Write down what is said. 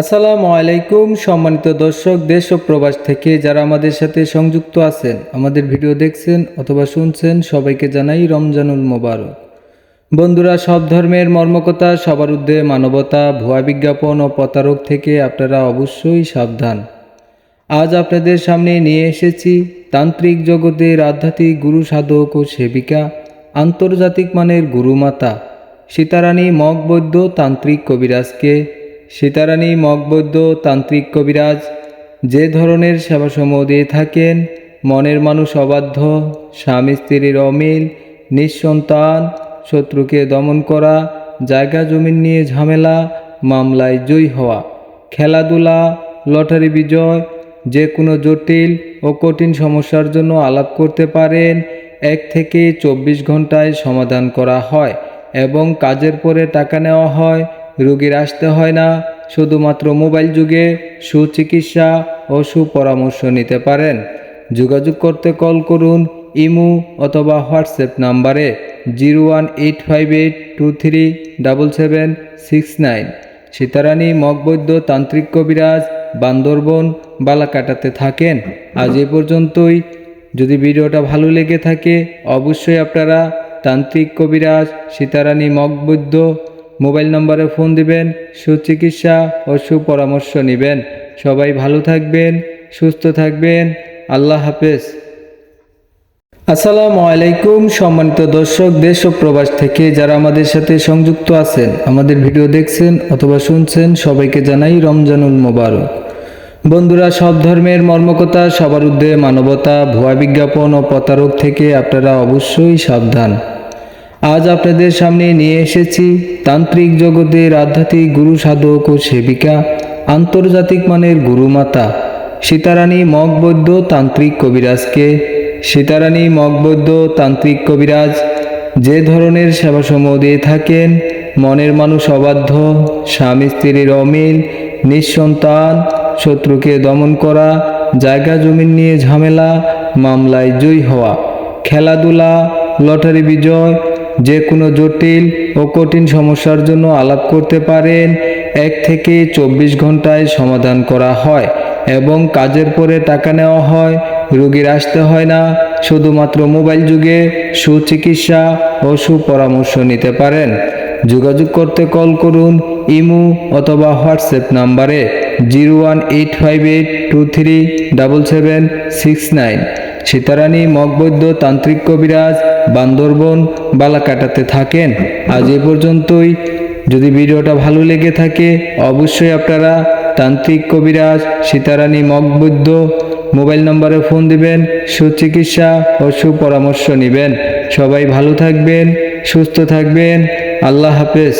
আসসালামু আলাইকুম, সম্মানিত দর্শক, দেশ ও প্রবাস থেকে যারা আমাদের সাথে সংযুক্ত আছেন, আমাদের ভিডিও দেখছেন অথবা শুনছেন, সবাইকে জানাই রমজানুল মোবারক। বন্ধুরা, সব ধর্মের মর্মকতা সবার ঊর্ধ্বে মানবতা, ভুয়া বিজ্ঞাপন ও প্রতারক থেকে আপনারা অবশ্যই সাবধান। আজ আপনাদের সামনে নিয়ে এসেছি তান্ত্রিক জগতের আধ্যাত্মিক গুরু সাধক ও সেবিকা, আন্তর্জাতিক মানের গুরুমাতা, সীতারানী মগবৈদ্য তান্ত্রিক কবিরাজকে সীতারানী মগবৈদ্য তান্ত্রিক কবিরাজ, যে ধরনের সেবাসমূহ দিয়ে থাকেন, মনের মানুষ অবাধ্য, স্বামী স্ত্রীর অমিল, নিঃসন্তান, শত্রুকে দমন করা, জায়গা জমিন নিয়ে ঝামেলা, মামলায় জয়ী হওয়া, খেলাধুলা, লটারি বিজয়, যে কোনো জটিল ও কঠিন সমস্যার জন্য আলাপ করতে পারেন, এক থেকে চব্বিশ ঘন্টায় সমাধান করা হয় এবং কাজের পরে টাকা নেওয়া হয় রোগীর আসতে হয় না, শুধুমাত্র মোবাইল যুগে সুচিকিৎসা ও সুপরামর্শ নিতে পারেন। যোগাযোগ করতে কল করুন ইমু অথবা হোয়াটসঅ্যাপ নাম্বারে zero one eight five eight two three double seven six nine. Sitarani মগবৈদ্য তান্ত্রিক কবিরাজ, বান্দরবন, বালাকাটাতে থাকেন। আজ এ পর্যন্তই। যদি ভিডিওটা ভালো লেগে থাকে, অবশ্যই আপনারা তান্ত্রিক কবিরাজ, সীতারানী মগবৈদ্য মোবাইল নম্বরে ফোন দিবেন, সুচিকিৎসা ও সুপরামর্শ নেবেন। সবাই ভালো থাকবেন, সুস্থ থাকবেন। আল্লাহ হাফেজ। আসসালামু আলাইকুম সম্মানিত দর্শক, দেশ ও প্রবাস থেকে যারা আমাদের সাথে সংযুক্ত আছেন, আমাদের ভিডিও দেখছেন অথবা শুনছেন, সবাইকে জানাই রমজানুল মোবারক। বন্ধুরা, সব ধর্মের মর্মকতা সবার ঊর্ধ্বে মানবতা, ভুয়া বিজ্ঞাপন ও প্রতারক থেকে আপনারা অবশ্যই সাবধান। আজ আপনাদের সামনে নিয়ে এসেছি তান্ত্রিক জগতের আধ্যাত্মিক গুরু সাধক ও সেবিকা, আন্তর্জাতিক মানের গুরুমাতা সীতারানী মগবৈদ্য তান্ত্রিক কবিরাজকে। সীতারানী মগবৈদ্য তান্ত্রিক কবিরাজ, যে ধরনের সেবাসমূহ দিয়ে থাকেন, মনের মানুষ অবাধ্য, স্বামী স্ত্রীর অমিল, নিঃসন্তান, শত্রুকে দমন করা, জায়গা জমিন নিয়ে ঝামেলা, মামলায় জয়ী হওয়া, খেলাধুলা, লটারি বিজয় যে কোনো জটিল ও কঠিন সমস্যার জন্য আলাপ করতে পারেন। এক থেকে চব্বিশ ঘন্টায় সমাধান করা হয় এবং কাজের পরে টাকা নেওয়া হয়। রোগীর আসতে হয় না, শুধুমাত্র মোবাইল যুগে সুচিকিৎসা ও সুপরামর্শ নিতে পারেন। যোগাযোগ করতে কল করুন ইমু অথবা হোয়াটসঅ্যাপ নাম্বারে zero one eight five eight two three double seven six nine. Sitarani মগবৈদ্য তান্ত্রিক কবিরাজ বান্দরবন বালাকাটাতে থাকেন। আজ এ পর্যন্তই। যদি ভিডিওটা ভালো লেগে থাকে, অবশ্যই আপনারা তান্ত্রিক কবিরাজ সীতারানী মগবৈদ্য মোবাইল নম্বরে ফোন দিবেন, সুচিকিৎসা ও সুপরামর্শ নেবেন। সবাই ভালো থাকবেন, সুস্থ থাকবেন। আল্লাহ হাফেজ।